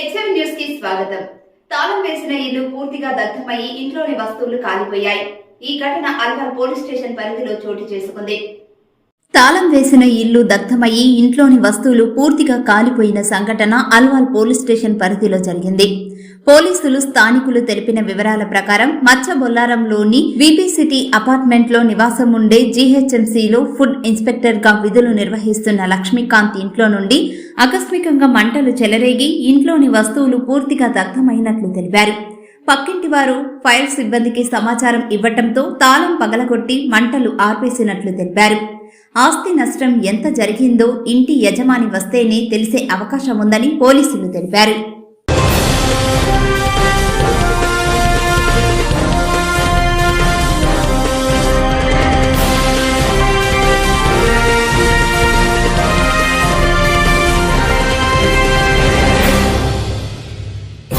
కి స్వాగతం. తాళం వేసిన ఇల్లు పూర్తిగా దగ్ధమయ్యి ఇంట్లోని వస్తువులు కాలిపోయాయి. ఈ ఘటన అల్వర్ పోలీస్ స్టేషన్ పరిధిలో చోటు చేసుకుంది. తాళం వేసిన ఇల్లు దగ్ధమయ్యి ఇంట్లోని వస్తువులు పూర్తిగా కాలిపోయిన సంఘటన అల్వాల్ పోలీస్ స్టేషన్ పరిధిలో జరిగింది. పోలీసులు స్థానికులు తెలిపిన వివరాల ప్రకారం మచ్చబొల్లారంలోని విపి సిటీ అపార్ట్మెంట్లో నివాసం ఉండే జీహెచ్ఎంసీలో ఫుడ్ ఇన్స్పెక్టర్గా విధులు నిర్వహిస్తున్న లక్ష్మీకాంత్ ఇంట్లో నుండి ఆకస్మికంగా మంటలు చెలరేగి ఇంట్లోని వస్తువులు పూర్తిగా దగ్ధమైనట్లు తెలిపారు. పక్కింటి వారు ఫైర్ సిబ్బందికి సమాచారం ఇవ్వటంతో తాళం పగలగొట్టి మంటలు ఆర్పేసినట్లు తెలిపారు. ఆస్తి నష్టం ఎంత జరిగిందో ఇంటి యజమాని వస్తేనే తెలిసే అవకాశం ఉందని పోలీసులు తెలిపారు.